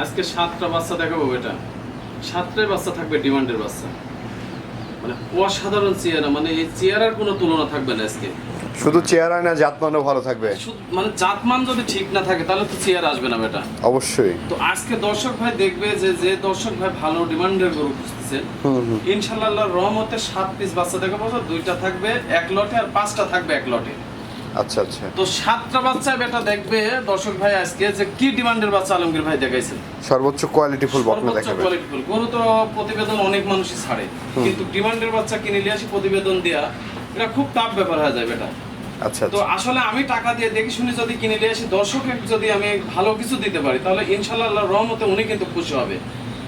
আজকে সাতটা বাচ্চা দেখাবো বেটা। সাতটাই বাচ্চা থাকবে ডিমান্ডের বাচ্চা। মানে অসাধারণ চেয়ারা মানে এই চেয়ারের কোনো তুলনা থাকবে না আজকে। শুধু চেহারা না জাতমানও ভালো থাকবে। মানে জাতমান যদি ঠিক না থাকে তাহলে তো চেয়ার আসবে না বেটা। অবশ্যই। তো আজকে দর্শক ভাই দেখবে যে যে দর্শক ভাই ভালো ডিমান্ডের গরু খুঁজতেছে ইনশাল্লাহ রহমতে সাত পিস বাচ্চা দেখাবো দুইটা থাকবে এক লটে আর পাঁচটা থাকবে এক লটে। আচ্ছা আচ্ছা। তো সাতটা বাচ্চা বেটা দেখবে দর্শক ভাই আজকে যে কি ডিমান্ডের বাচ্চা আলমগীর ভাই দেখাইছেন সর্বোচ্চ কোয়ালিটি ফুল বকনা দেখাবে। full। গরু তো প্রতিবেদন অনেক মানুষই ছাড়ে। কিন্তু ডিমান্ডের বাচ্চা কিনে নিয়ে আসি প্রতিবেদন দেয়া এটা খুব ব্যাপার হয়ে যায় বেটা। আচ্ছা তো আচ্ছা। আসলে আমি টাকা দিয়ে দেখে শুনে যদি কিনে নিয়ে আসি দর্শকের যদি আমি ভালো কিছু দিতে পারি তাহলে ইনশাল্লাহ রহমতে উনি কিন্তু খুশি হবে।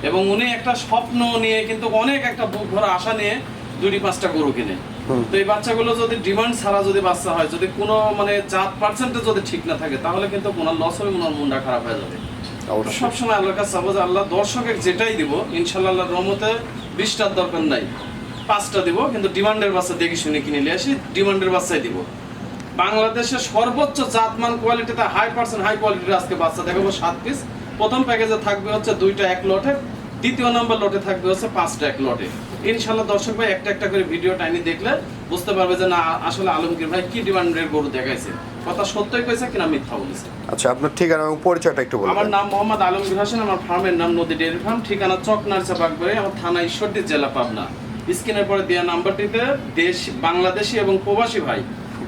এবং উনি একটা স্বপ্ন নিয়ে কিন্তু অনেক একটা বুক ভরা আশা নিয়ে দুটি পাঁচটা গরু কিনে। তো এই বাচ্চাগুলো যদি ডিমান্ড ছাড়া যদি বাচ্চা হয় যদি কোনো মানে জাত পার্সেন্টে যদি ঠিক না থাকে তাহলে কিন্তু ওনার লস হবে ওনার মনটা খারাপ হয়ে যাবে। সবসময় আল্লাহর কাছে চাবো যে আল্লাহ দর্শকের যেটাই দিব ইনশাল্লাহ আল্লাহর রহমতে বিশটার দরকার নাই। পাঁচটা দিব কিন্তু ডিমান্ডের বাচ্চা দেখে শুনে কিনে নিয়ে আসি ডিমান্ডের বাচ্চাই দিব। বাংলাদেশের সর্বোচ্চ জাতমান কোয়ালিটিতে হাই পার্সেন্ট হাই কোয়ালিটির আজকে বাচ্চা দেখাবো সাত পিস প্রথম প্যাকেজে থাকবে হচ্ছে দুইটা এক লটে দ্বিতীয় নম্বর লটে থাকবে হচ্ছে পাঁচটা এক লটে ইনশাল্লাহ দর্শক ভাই একটা একটা করে ভিডিও টাইনি দেখলে বুঝতে পারবে যে না আসলে আলমগীর ভাই কি ডিমান্ডের গরু দেখাইছে। কথা সত্যই কইছে কিনা মিথ্যা বলেছে। আচ্ছা আপনার ঠিকানা এবং পরিচয়টা একটু বলুন আমার নাম মোহাম্মদ আলমগীর হোসেন আমার ফার্মের নাম নদী ডেয়ারি ফার্ম ঠিকানা চক নার্সা বাগবাড়ি আমার থানা ঈশ্বরদী জেলা পাবনা। স্ক্রিনের পরে দেওয়া নাম্বারটিতে দেশ বাংলাদেশি এবং প্রবাসী ভাই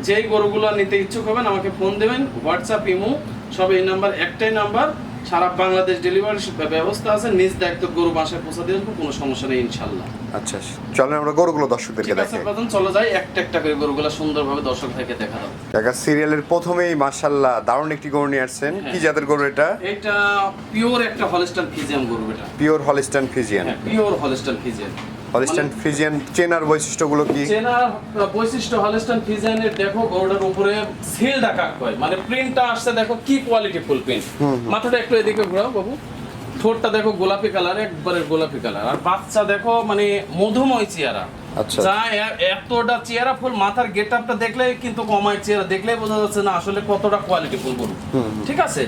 যেই গরুগুলো নিতে ইচ্ছুক হবেন আমাকে ফোন দেবেন হোয়াটসঅ্যাপ ইমো সব এই নাম্বার একটাই নাম্বার। সারা বাংলাদেশ ডেলিভারি ব্যবস্থা আছে নিজ দায়িত্ব গরু বাসায় পৌঁছা দিয়ে আসব কোনো সমস্যা নেই ইনশাল্লাহ আচ্ছা চলেন আমরা গরুগুলো দর্শকদেরকে দেখাই প্রথম চলে যাই একটা একটা করে গরুগুলো সুন্দরভাবে দর্শক ভাইকে দেখা দাও দেখা সিরিয়ালের প্রথমেই মাশাআল্লাহ দারুণ একটি গরু নিয়ে আসছেন। কি হ্যাঁ। জাতের গরু এটা? এটা পিওর একটা হলিস্টান ফিজিয়ান গরু এটা। Pure Holstein Friesian pure Holstein Friesian Holstein Friesian চেনার বৈশিষ্ট্যগুলো কি? চেনা বৈশিষ্ট্য হলস্টাইন ফিজিয়ানের দেখো গরুটার উপরে সিল ডাকা কয় মানে প্রিন্টটা আসছে দেখো কি কোয়ালিটি ফুল প্রিন্ট মাথাটা একটু এদিকে ঘোরাও বাবু। ঠোঁটটা দেখো গোলাপি কালার একবারে গোলাপি কালার আর বাচ্চা দেখো মানে মধুময় চেহারা। আচ্ছা। যা এতটা চেহারা ফুল মাথার গেট আপটা দেখলে কিন্তু কমায় চেহারা। দেখলেই বোঝা যাচ্ছে না আসলে কতটা কোয়ালিটি ফুল গরু ঠিক আছে?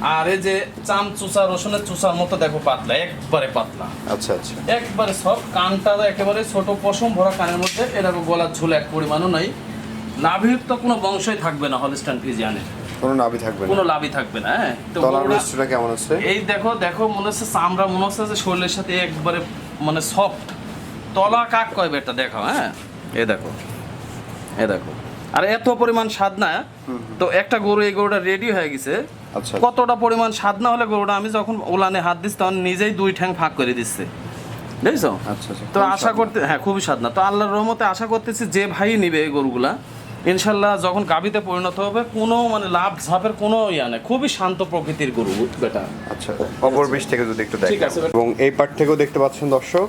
আর এই যে চাম চুষা রসুনের চুষার মতো দেখো পাতলা একবারে পাতলা। আচ্ছা আচ্ছা। একবারে সব কানটা একেবারে ছোট পশম ভরা কানের মধ্যে এরকম গলার ঝোল এক পরিমাণও নাই। নাভির তো কোনো বংশই থাকবে না হলস্টান ফিজিয়ানের কোনো নাভি থাকবে কোনো লাভই থাকবে না হ্যাঁ। তো গরুটা- কেমন আছে? এই দেখো দেখো মনে হচ্ছে চামড়া মনে হচ্ছে যে শরীরের সাথে একবারে মানে সফট তলা কাক কয় বেটা দেখো হ্যাঁ। এ দেখো এ দেখো। আর এত পরিমাণ স্বাদ না তো একটা গরু এই গরুটা রেডি হয়ে গেছে। আচ্ছা। কতটা পরিমাণ স্বাদ না হলে গরুটা আমি যখন ওলানে হাত দিচ্ছি তখন নিজেই দুই ঠ্যাং ফাঁক করে দিচ্ছে। বুঝছ? আচ্ছা আচ্ছা। তো আশা করতে হ্যাঁ খুবই স্বাদ না। তো আল্লাহর রহমতে আশা করতেছি যে ভাই নিবে এই গরুগুলা। ইনশাল্লাহ যখন গাবিতে পরিণত হবে কোনো মানে লাভ ঝাপের কোনো ইয়া নেই। খুবই শান্ত প্রকৃতির গরু বেটা আচ্ছা অপর বিষ থেকে যদি একটু ঠিক দেখেন আছে। এবং এই পার্ট থেকেও দেখতে পাচ্ছেন দর্শক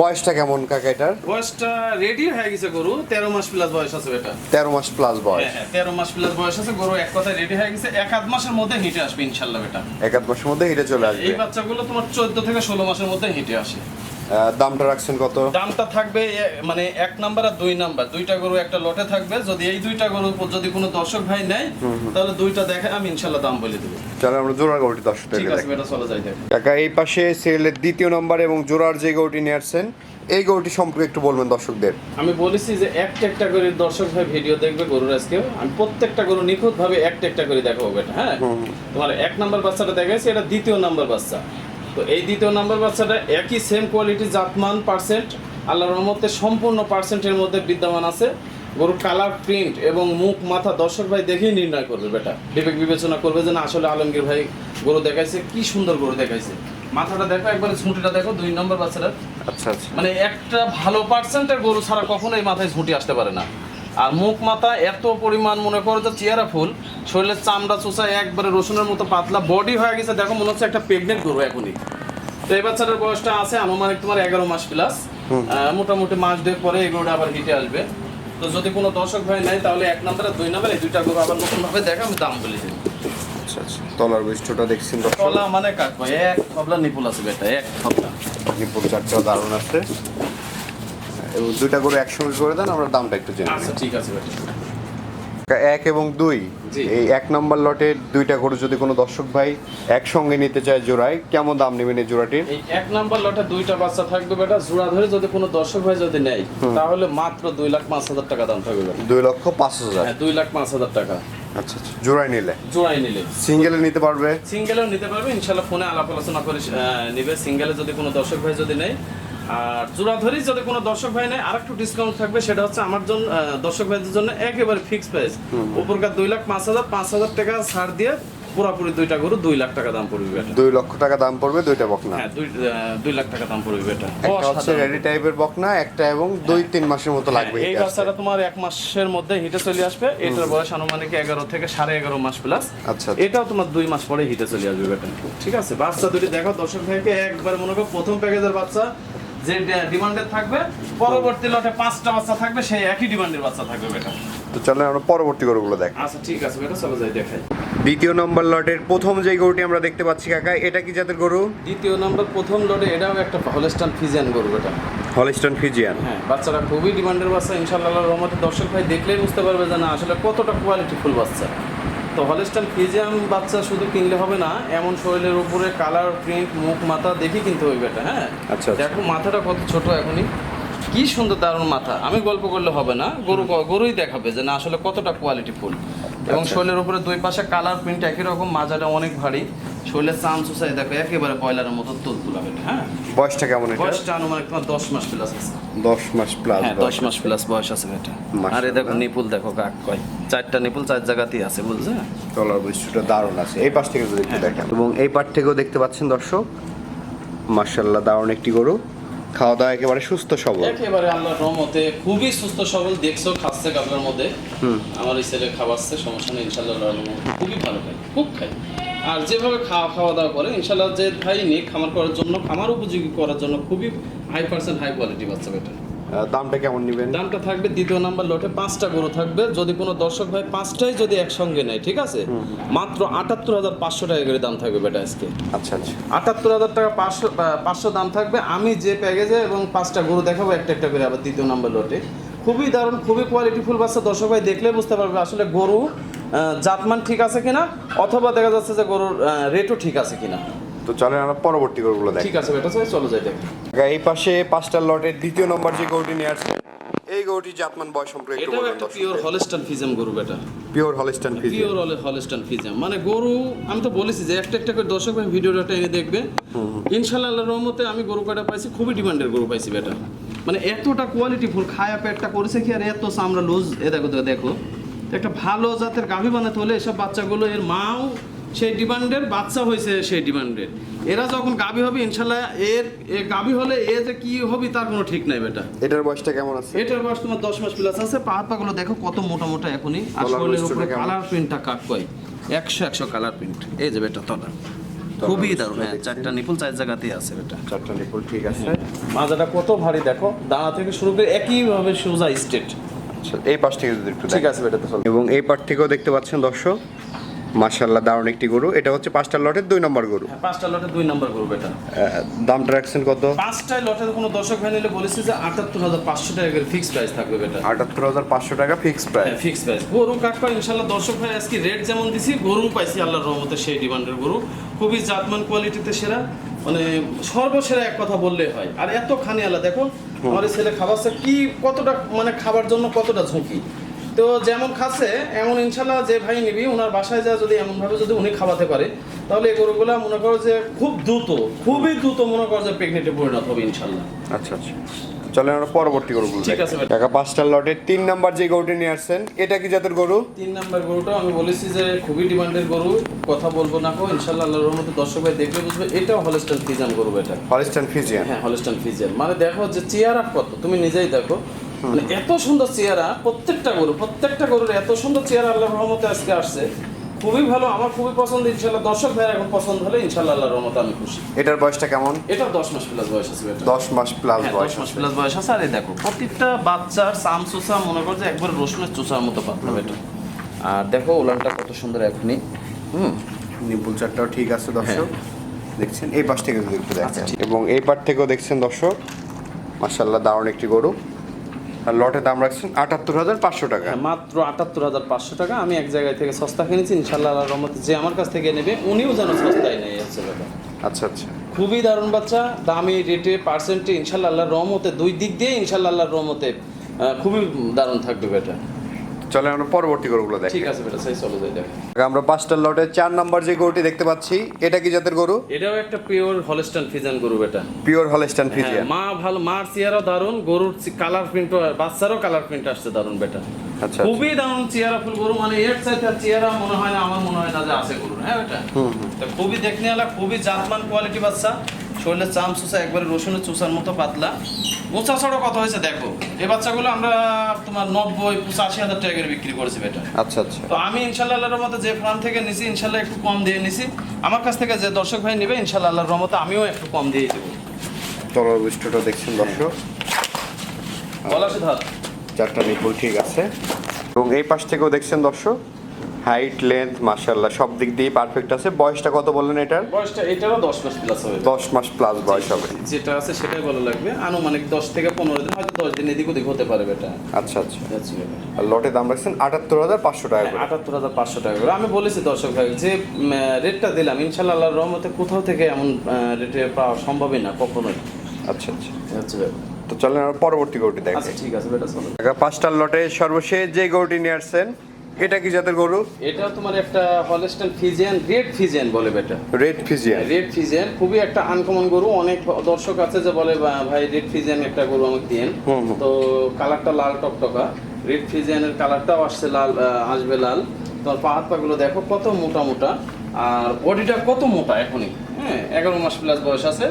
বয়সটা কেমন কাকা এটার বয়সটা রেডি হয়ে গেছে গরু। তেরো মাস প্লাস বয়স আছে বেটা। তেরো মাস প্লাস বয়স। হ্যাঁ হ্যাঁ তেরো মাস প্লাস বয়স আছে গরু এক কথায় রেডি হয়ে গেছে। এক আধ মাসের মধ্যে হিটে আসবে ইনশাল্লাহ এটা এক আধ মাসের মধ্যে হিটে চলে আসবে। এই বাচ্চাগুলো তোমার চোদ্দ থেকে ষোলো মাসের মধ্যে হিটে আসে। দামটা রাখছেন কত? দামটা থাকবে মানে এক নাম্বার আর দুই নাম্বার। দুইটা গরু একটা লটে থাকবে। যদি এই দুইটা গরু যদি কোনো দর্শক ভাই নেয় তাহলে দুইটা দেখে আমি ইনশাল্লাহ দাম বলে দেবো। চলে আমরা জোড়ার গরুটি দর্শক ঠিক আছে বেটা চলে যাই কাকা এই পাশে সিরিয়ালের দ্বিতীয় নম্বর এবং জোড়ার যে গরুটি নিয়ে আসছেন এই গরুটি সম্পর্কে একটু বলবেন দর্শকদের। আমি বলেছি যে একটা একটা করে দর্শক ভাই ভিডিও দেখবে গরুর আজকে। আমি প্রত্যেকটা গরু নিখুঁত ভাবে একটা একটা করে দেখাবো বেটা হ্যাঁ? তোমার এক নাম্বার বাচ্চাটা দেখাইছি এটা দ্বিতীয় নাম্বার বাচ্চা। তো এই দ্বিতীয় নাম্বার বাচ্চাটা একই সেম কোয়ালিটি জাতমান পার্সেন্ট আল্লাহর রহমতে সম্পূর্ণ পার্সেন্টের মধ্যে বিদ্যমান আছে। গরুর কালার প্রিন্ট এবং মুখ মাথা দর্শক ভাই দেখেই নির্ণয় করবে বেটা। বিবেক বিবেচনা করবে যে না আসলে আলমগীর ভাই গরু দেখাইছে কি সুন্দর গরু দেখাইছে। মাথাটা দেখো একবারে ছুটিটা দেখো দুই নম্বর বাচ্চাটা আচ্ছা আচ্ছা। মানে একটা ভালো পার্সেন্টের গরু ছাড়া কখনোই মাথায় ঝুঁটি আসতে পারে না। আর মুখ মাথা এত পরিমাণ মনে করো যে চেহারা ফুল শরীরের চামড়া চোষা একবারে রসুনের মতো পাতলা বডি হয়ে গেছে দেখো মনে হচ্ছে একটা প্রেগনেন্ট গরু এখনই। তো এই বাচ্চাটার বয়সটা আছে আনুমানিক তোমার এগারো মাস প্লাস মোটামুটি মাস দুয়েক পরে এই গরুটা আবার হিটে আসবে। তো যদি কোনো দর্শক ভাই নেয় তাহলে এক নম্বরে দুই নম্বরে দুইটা গরু আবার নতুনভাবে দেখা আমি দাম বলে দিই আচ্ছা আচ্ছা। তলার বৈশিষ্ট্যটা কলা মানে কাক ভাই? এক থবলা নিপুল আছে বেটা এক থবলা। নিপুল চারটাও দারুণ আছে। এবং দুইটা গরু একসঙ্গে করে দেন আমরা দামটা একটু জেনে আচ্ছা ঠিক আছে এক এবং দুই এই এক নম্বর লটের দুইটা গরু যদি কোনো দর্শক ভাই একসঙ্গে নিতে চায় জোড়ায় কেমন দাম নেবেন এই জোড়াটির? এই এক নাম্বার লটে দুইটা বাচ্চা থাকবে বেটা জোড়া ধরে যদি কোনো দর্শক ভাই যদি নেয় তাহলে মাত্র দুই লাখ পাঁচ হাজার টাকা দাম থাকবে দুই লক্ষ পাঁচ হাজার। হ্যাঁ দুই লাখ পাঁচ হাজার টাকা। আচ্ছা আচ্ছা জোড়ায় নিলে? জোড়াই নিলে। সিঙ্গেলে নিতে পারবে? সিঙ্গেলেও নিতে পারবে ইনশাল্লাহ ফোনে আলাপ আলোচনা করে নিবে। সিঙ্গেলে যদি কোনো দর্শক ভাই যদি নেয় আর যদি কোনো দর্শক ভাই নেয় আর একটু ডিসকাউন্ট থাকবে সেটা হচ্ছে আমার জন্য দর্শক ভাইদের জন্য একেবারে ফিক্স প্রাইস উপরকার দুই লাখ পাঁচ হাজার পাঁচ হাজার টাকা ছাড় দিয়ে পুরোপুরি দুইটা গরু দুই লাখ টাকা দাম পড়বে দুই লক্ষ টাকা দাম পড়বে দুইটা বকনা। হ্যাঁ দুই লাখ টাকা দাম পড়বে এটা। একটা হচ্ছে রেডি টাইপের বকনা একটা এবং দুই তিন মাসের মতো লাগবে হ্যাঁ, এই। বাচ্চাটা তোমার এক মাসের মধ্যে হিটে চলে আসবে। এটার বয়স আনুমানিক এগারো থেকে সাড়ে এগারো মাস প্লাস আচ্ছা এটাও তোমার দুই মাস পরে হিটে চলে আসবে বেটা ঠিক আছে? বাচ্চা দুটি দেখো দর্শক ভাইকে একবার মনে করো প্রথম প্যাকেজের বাচ্চা। যে ডিমান্ডের থাকবে পরবর্তী লটে পাঁচটা বাচ্চা থাকবে সেই একই ডিমান্ডের বাচ্চা থাকবে বেটা। তো চলেন আমরা পরবর্তী গরুগুলো দেখ আচ্ছা ঠিক আছে বেটা চলো যাই দেখাই। দ্বিতীয় নম্বর লটের প্রথম যে গরুটি আমরা দেখতে পাচ্ছি কাকা এটা কি জাতের গরু? দ্বিতীয় নম্বর প্রথম লটে এটাও একটা হলস্টান ফিজিয়ান গরু বেটা। হলিস্টন ফিজিয়ান হ্যাঁ বাচ্চারা খুবই ডিমান্ডের বাচ্চা ইনশাল্লাহ রহমতে দর্শক ভাই দেখলেই বুঝতে পারবে যে না আসলে কতটা কোয়ালিটি ফুল বাচ্চা। তো হলিস্টান ফিজিয়াম বাচ্চা শুধু কিনলে হবে না এমন শরীরের উপরে কালার প্রিন্ট মুখ মাথা দেখি কিনতে হবে এটা হ্যাঁ? আচ্ছা, আচ্ছা। দেখো মাথাটা কত ছোট এখনই। কি সুন্দর দারুণ মাথা। আমি গল্প করলে হবে না গরু গরুই দেখাবে যে না আসলে কতটা কোয়ালিটি ফুল। এবং আচ্ছা। শরীরের উপরে দুই পাশে কালার প্রিন্ট একই রকম মাজাটা অনেক ভারী। শরীরের চাম সুসাই দেখো একেবারে পয়লারের মতো তুল তুলাবে হ্যাঁ? বয়সটা কেমন এটা? বয়সটা আনুমানিক তোমার দশ মাস প্লাস আছে। দশ মাস প্লাস হ্যাঁ দশ মাস প্লাস বয়স আছে এটা। আরে দেখো নিপুল দেখো কাক কয়। চারটা নিপুল চার জায়গাতেই আছে বুঝছে তলার বৈশিষ্ট্যটা দারুণ আছে। এই পাশ থেকে যদি হ্যাঁ। দেখেন। এবং এই পাশ থেকেও দেখতে পাচ্ছেন দর্শক মার্শাল্লাহ দারুণ একটি গরু। খাওয়া দাওয়া একেবারে সুস্থ সবল। একেবারে আল্লাহর রহমতে খুবই সুস্থ সবল দেখছ খাচ্ছে কাপড়ের মধ্যে। আমার এই ছেলে খাওয়াচ্ছে সমস্যা নেই ইনশাল্লাহ খুবই ভালো খায় খুব খায়। আর যেভাবে খাওয়া খাওয়া দাওয়া করে ইনশাল্লাহ যে ভাই নিয়ে খামার করার জন্য খামার উপযোগী করার জন্য খুবই হাই পার্সেন্ট হাই কোয়ালিটি বাচ্চা বেটা। দামটা কেমন নেবেন? দামটা থাকবে দ্বিতীয় নাম্বার লটে পাঁচটা গরু থাকবে। যদি কোনো দর্শক ভাই পাঁচটাই যদি একসঙ্গে নেয় ঠিক আছে? মাত্র আটাত্তর হাজার পাঁচশো টাকা করে দাম থাকবে বেটা আজকে। আচ্ছা আচ্ছা। আটাত্তর হাজার টাকা পাঁচশো পাঁচশো দাম থাকবে। আমি যে প্যাকেজে এবং পাঁচটা গরু দেখাবো একটা একটা করে আবার দ্বিতীয় নাম্বার লটে খুবই দারুণ খুবই কোয়ালিটিফুল বাচ্চা দর্শক ভাই দেখলে বুঝতে পারবে আসলে গরু জাতমান ঠিক আছে কিনা? অথবা দেখা যাচ্ছে যে গরুর রেটও ঠিক আছে কিনা? তো চলেন আমরা পরবর্তী গরুগুলো দেখ। ঠিক আছে বেটা চলো যাই দেখি। এই পাশে পাঁচটা লটের দ্বিতীয় নম্বর যে গরুটি নিয়ে আসছে এই গরুটি জাতমান বয়স সম্পর্কে একটু এটাও বলবেন একটা পিওর হলস্টান ফিজাম গরু বেটা। পিওর হলিস্টন ফিজিয়ান পিওর হলে হলস্টান ফিজাম মানে গরু আমি তো বলেছি যে একটা একটা করে দর্শক ভাই ভিডিওটা এনে দেখবে। ইনশাল্লাহ আল্লাহর রহমতে আমি গরু কাটা পাইছি? খুবই ডিমান্ডের গরু পাইছি বেটা। মানে এতটা কোয়ালিটি ফুল খায়া পেটটা করেছে কি আর এত চামড়া লুজ এ দেখো দেখো। একটা ভালো জাতের গাভী বানাতে হলে এসব বাচ্চাগুলো এর মাও সেই ডিমান্ডের বাচ্চা হয়েছে সেই ডিমান্ডের। এরা যখন গাভী হবে ইনশাল্লাহ এর গাভী হলে এ যে কি হবে তার কোনো ঠিক নাই বেটা। এটার বয়সটা কেমন আছে? এটার বয়স তোমার দশ মাস প্লাস আছে। পাহাড় পাগুলো দেখো কত মোটা মোটা এখনই। আর শরীরের উপরে কালার প্রিন্টটা কাক কয়? একশো একশো কালার প্রিন্ট এই যে বেটা তলা। খুবই দারুণ। হ্যাঁ চারটা নিপুল চার জায়গাতেই আছে বেটা। চারটা নিপুল ঠিক আছে। মাজাটা কত ভারী দেখো। দাঁড়া থেকে শুরু করে একইভাবে সোজা স্টেট এই পাশ থেকে যদি একটু ঠিক আছে বেটা তো এবং এই পাশ থেকেও দেখতে পাচ্ছেন দর্শক মার্শাল্লাহ দারুণ একটি গরু। এটা হচ্ছে পাঁচটা লটের দুই নম্বর গরু। হ্যাঁ, পাঁচটা লটে দুই নাম্বার করব এটা দামটা রাখছেন কত? পাঁচটায় লটে কোনো দর্শক ভাই নিলে বলেছি যে আটাত্তর হাজার পাঁচশো টাকা করে ফিক্স প্রাইস থাকবে বেটা। আটাত্তর হাজার পাঁচশো টাকা ফিক্স প্রাইস ফিক্স প্রাইস গরু কাকা ইনশাল্লাহ দর্শক ভাই আজকে রেট যেমন দিছি গরু পাইছি আল্লাহর রহমতে সেই ডিমান্ডের গরু। খুবই জাতমান কোয়ালিটিতে সেরা। মানে সর্বসেরা এক কথা বললে হয়। আর এত খানি আলা দেখো আমার ছেলে খাবারছে কি কতটা মানে খাবার জন্য কতটা ঝুঁকি? তো যেমন খাচ্ছে, এমন ইনশাল্লাহ যে ভাই নিবি, ওনার বাসায় যা যদি এমনভাবে যদি উনি খাওয়াতে পারে, তাহলে এই গরুগুলা মনে করো যে খুব দ্রুত, খুবই দ্রুত মনে করো যে প্রেগনেন্টে পরিণত হবে ইনশাল্লাহ। আচ্ছা আচ্ছা। চলেন আমরা পরবর্তী গরুগুলো ঠিক আছে। টাকা পাঁচটা লটের তিন নাম্বার যে গরুটি নিয়ে আসছেন এটা কি জাতের গরু? তিন নাম্বার গরুটা আমি বলেছি যে খুবই ডিমান্ডের গরু কথা বলব না কো ইনশাল্লাহ আল্লাহর রহমতে দর্শক ভাই দেখলে বুঝবে এটাও হলস্টান ফিজান গরু এটা। হলিস্টন ফিজিয়ান হ্যাঁ হলস্টান ফিজিয়ান মানে দেখো যে চেয়ারা কত তুমি নিজেই দেখো। মানে এত সুন্দর চেয়ারা প্রত্যেকটা গরু প্রত্যেকটা গরুর এত সুন্দর চেয়ারা আল্লাহর রহমতে আজকে আসছে। খুবই ভালো আমার খুবই পছন্দ ইনশাল্লাহ দর্শক ভাই এখন পছন্দ হলে ইনশাল্লাহ আল্লাহর রহমতে আমি খুশি। এটার বয়সটা কেমন? এটা দশ মাস প্লাস বয়স আছে এটা দশ মাস প্লাস হ্যাঁ, বয়স দশ মাস প্লাস বয়স আছে। আর এই দেখো প্রত্যেকটা বাচ্চার সাম চোষা মনে করো যে একবার রসুনের চোষার মতো পাতলা বেটা আর দেখো উলানটা কত সুন্দর এখনই। হুম নিপুল চারটাও ঠিক আছে দর্শক। দেখছেন? এই পাশ থেকে যদি একটু হ্যাঁ। আচ্ছা, দেখেন এবং এই পাশ থেকেও দেখছেন দর্শক? মার্শাল্লাহ দারুণ একটি গরু। লটের দাম রাখছেন আটাত্তর হাজার পাঁচশো টাকা। হ্যাঁ, মাত্র আটাত্তর হাজার পাঁচশো টাকা। আমি এক জায়গায় থেকে সস্তা কিনেছি ইনশাল্লাহ রহমত যে আমার কাছ থেকে নেবে উনিও যেন সস্তায় নেই হচ্ছে আচ্ছা আচ্ছা। খুবই দারুণ বাচ্চা দামি রেটে পার্সেন্টে ইনশাল্লাহ আল্লাহর রহমতে দুই দিক দিয়ে ইনশাল্লাহ আল্লাহর রহমতে খুবই দারুণ থাকবে বেটা। চলে আমরা পরবর্তী গরুগুলো দেখি। ঠিক আছে বেটা সেই চলো যাই দেখ আমরা পাঁচটার লটের চার নাম্বার যে গরুটি দেখতে পাচ্ছি এটা কি জাতের গরু? এটাও একটা পিওর হলস্টান ফিজান গরু বেটা। পিওর হলস্টান হ্যাঁ, ফিজিয়ান মা ভালো মার চেয়ারও দারুণ গরুর কালার প্রিন্ট বাচ্চারও কালার প্রিন্ট আসছে দারুণ বেটা। আচ্ছা খুবই দারুণ চেয়ারা ফুল গরু মানে এর চাইতে চেয়ারা মনে হয় না আমার মনে হয় না যে আছে গরু হ্যাঁ বেটা? তা খুবই দেখনে আলা খুবই জাতমান কোয়ালিটি বাচ্চা। শরীরের চাম চুষা একবারে রসুনের চুষার মতো পাতলা। মোচা ছড়ো কত হয়েছে দেখো এই বাচ্চাগুলো আমরা তোমার নব্বই পঁচাশি হাজার টাকা করে বিক্রি করেছি বেটা। আচ্ছা আচ্ছা। তো আমি ইনশাল্লাহ আল্লাহর রহমতে যে ফার্ম থেকে নিছি ইনশাল্লাহ একটু কম দিয়ে নিছি। আমার কাছ থেকে যে দর্শক ভাই নেবে ইনশাল্লাহ আল্লাহর রহমতে আমিও একটু কম দিয়ে দেবো। তলার বৈশিষ্ট্যটা দেখছেন দর্শক? বলা শুধু চারটা নিপুল ঠিক আছে। এবং এই পাশ থেকেও দেখছেন দর্শক? হাইট লেন্থ মার্শাল্লাহ সব দিক দিয়ে পারফেক্ট আছে। বয়সটা কত বললেন এটার? বয়সটা এটারও দশ মাস প্লাস হবে। দশ মাস প্লাস বয়স হবে। যেটা আছে সেটাই ভালো লাগবে। আনুমানিক দশ থেকে পনেরো দিন হয়তো দশ দিন এদিক ওদিক হতে পারে এটা আচ্ছা আচ্ছা। আচ্ছা আর লটে দাম রাখছেন আটাত্তর হাজার পাঁচশো টাকা করে। আটাত্তর হাজার পাঁচশো টাকা করে। আমি বলেছি দর্শক ভাই যে রেটটা দিলাম ইনশাল্লাহ আল্লাহর রহমতে কোথাও থেকে এমন রেটে পাওয়া সম্ভবই না কখনোই। আচ্ছা আচ্ছা। আচ্ছা। তো চলেন আমরা পরবর্তী গরুটি দেখি। আচ্ছা ঠিক আছে বেটা চলো। টাকা পাঁচটার লটে সর্বশেষ যে গরুটি নিয়ে আসছেন এটা কি জাতের গরু? এটা তোমার একটা হলস্টাইন ফিজিয়ান রেড ফিজিয়ান বলে বেটা। রেড ফিজিয়ান রেড ফিজিয়ান খুবই একটা আনকমন গরু। অনেক দর্শক আছে যে বলে ভাই রেড ফিজিয়ান একটা গরু আমাকে দিন। তো কালারটা লাল টকটকা। রেড ফিজিয়ানের কালারটাও আসছে লাল আসবে লাল। তোমার পা হাত পাগুলো দেখো কত মোটা মোটা। আর বডিটা কত মোটা এখনই। হ্যাঁ এগারো মাস প্লাস বয়স আছে।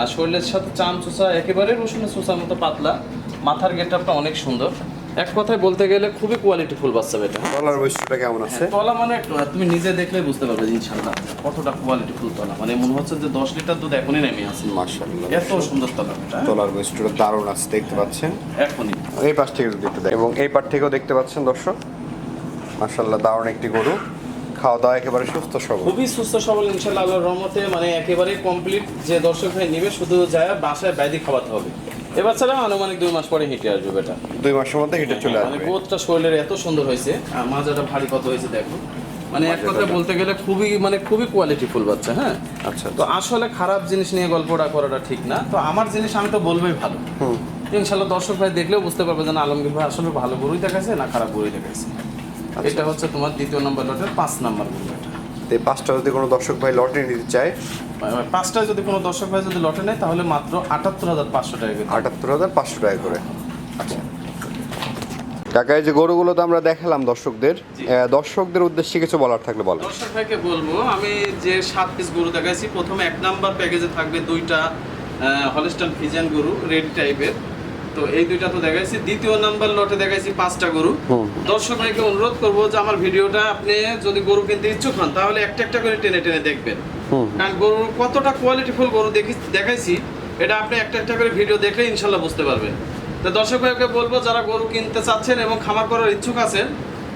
আর শরীরের সাথে চাম চুষা একেবারে রসুনের চুষার মতো পাতলা। মাথার গেটআপটা অনেক সুন্দর। এক কথায় বলতে গেলে খুবই কোয়ালিটি ফুল বাচ্চা বেটা। তলার বৈশিষ্ট্যটা কেমন আছে? তলা মানে একটু- তুমি নিজে দেখলে বুঝতে পারবে যে ইনশাল্লাহ কতটা কোয়ালিটি ফুল তলা। মানে মনে হচ্ছে যে দশ লিটার দুধ এখনই নেমে আসে। মার্শাল্লাহ এত সুন্দর তলা এটা তলার বৈশিষ্ট্যটা দারুণ আছে দেখতে পাচ্ছেন? এখনই। এই পাশ থেকে যদি একটু দেখেন এবং এই পাশ থেকেও দেখতে পাচ্ছেন দর্শক? মার্শাল্লাহ দারুণ একটি গরু। খাওয়া দাওয়া একেবারে সুস্থ সবল। খুবই সুস্থ সবল ইনশাল্লাহ আল্লাহর রহমতে মানে একেবারে কমপ্লিট যে দর্শক ভাই নিবে শুধু যায় বাসায় বাইদি খাওয়াতে হবে। এ বাচ্চারা আনুমানিক দুই মাস পরে হেঁটে আসবে বেটা। দুই মাসের মধ্যে হেঁটে চলে মানে আসবে। গোদটা শরীরের এত সুন্দর হয়েছে আর মাজাটা ভারী কত হয়েছে দেখো। মানে এক কথায় বলতে গেলে খুবই মানে খুবই কোয়ালিটি ফুল বাচ্চা হ্যাঁ? আচ্ছা তো আসলে খারাপ জিনিস নিয়ে গল্পটা করাটা ঠিক না। তো আমার জিনিস আমি তো বলবোই ভালো। ইনশাল্লাহ দর্শক ভাই দেখলেও বুঝতে পারবে যে আলমগীর ভাই আসলে ভালো গরুই দেখাচ্ছে না খারাপ গরুই দেখাচ্ছে এটা হচ্ছে তোমার দ্বিতীয় নম্বর লটের পাঁচ নম্বর গরু। এই পাঁচটা যদি কোনো দর্শক ভাই লটারি নিতে চায় পাঁচটা যদি কোনো দর্শক ভাই যদি লটারি নেয় তাহলে মাত্র আটাত্তর হাজার পাঁচশো টাকা আটাত্তর হাজার পাঁচশো টাকা করে। আচ্ছা এই যে গরুগুলো তো আমরা দেখালাম দর্শকদের দর্শকদের উদ্দেশ্যে কিছু বলার থাকলে বলেন। দর্শক ভাইকে বলব আমি যে সাত পিস গরু দেখাইছি প্রথমে এক নাম্বার প্যাকেজে থাকবে দুইটা হলিস্টান ফিজিয়ান গরু রেড টাইপের তো এই দুইটা তো দেখাইছি। দ্বিতীয় নাম্বার লটে দেখাইছি পাঁচটা গরু। দর্শক ভাইকে অনুরোধ করব যে আমার ভিডিওটা আপনি যদি গরু কিনতে ইচ্ছুক হন তাহলে একটা একটা করে টেনে টেনে দেখবেন। কারণ গরুর কতটা কোয়ালিটিফুল গরু দেখি দেখাইছি এটা আপনি একটা একটা করে ভিডিও দেখলে ইনশাল্লাহ বুঝতে পারবেন। তো দর্শক ভাইকে বলব যারা গরু কিনতে চাচ্ছেন এবং খামার করার ইচ্ছুক আছেন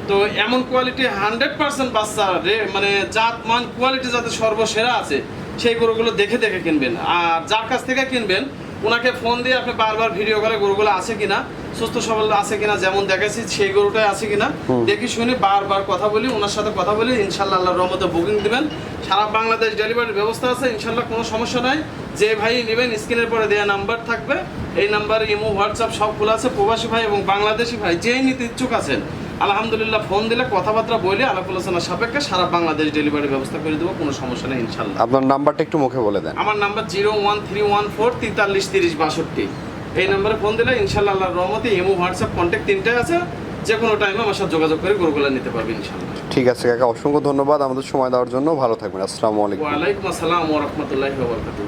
তো এমন কোয়ালিটি হান্ড্রেড পার্সেন্ট বাচ্চা রে মানে জাত মান কোয়ালিটি যাতে সর্বসেরা আছে সেই গরুগুলো দেখে দেখে কিনবেন। আর যার কাছ থেকে কিনবেন ওনাকে ফোন দিয়ে আপনি বারবার ভিডিও করে গরুগুলো আছে কিনা সুস্থ সবল আছে কিনা যেমন দেখাচ্ছি সেই গরুটাই আছে কিনা দেখি শুনি বারবার কথা বলি ওনার সাথে কথা বলি ইনশাল্লাহ আল্লাহর রহমতে বুকিং দিবেন। সারা বাংলাদেশ ডেলিভারির ব্যবস্থা আছে ইনশাল্লাহ কোনো সমস্যা নাই। যে ভাই নেবেন স্ক্রিনের পরে দেওয়া নাম্বার থাকবে। এই নাম্বার ইমো হোয়াটসঅ্যাপ সব খোলা আছে। প্রবাসী ভাই এবং বাংলাদেশি ভাই যেই নিতে ইচ্ছুক আছেন আলহামদুলিল্লাহ ফোন দিলে কথাবার্তা বলে আলাপ আলোচনা সাপেক্ষে সারা বাংলাদেশ ডেলিভারির ব্যবস্থা করে দেবো কোনো সমস্যা নেই ইনশাল্লাহ আপনার নাম্বারটা একটু মুখে বলে দেন। আমার number zero one three one four তেতাল্লিশ তিরিশ বাষট্টি। এই নাম্বারে ফোন দিলে ইনশাল্লাহ আল্লাহর রহমতে ইমো হোয়াটসঅ্যাপ কন্ট্যাক্ট তিনটাই আছে যে কোনো টাইমে আমার সাথে যোগাযোগ করে গরুগুলো নিতে পারবে ইনশাল্লাহ ঠিক আছে কাকা অসংখ্য ধন্যবাদ আমাদের সময় দেওয়ার জন্য। ভালো থাকবেন আসসালামু আলাইকুম। ওয়ালাইকুম আসসালাম ওরহমতুল্লাহি ওবরকাতুহ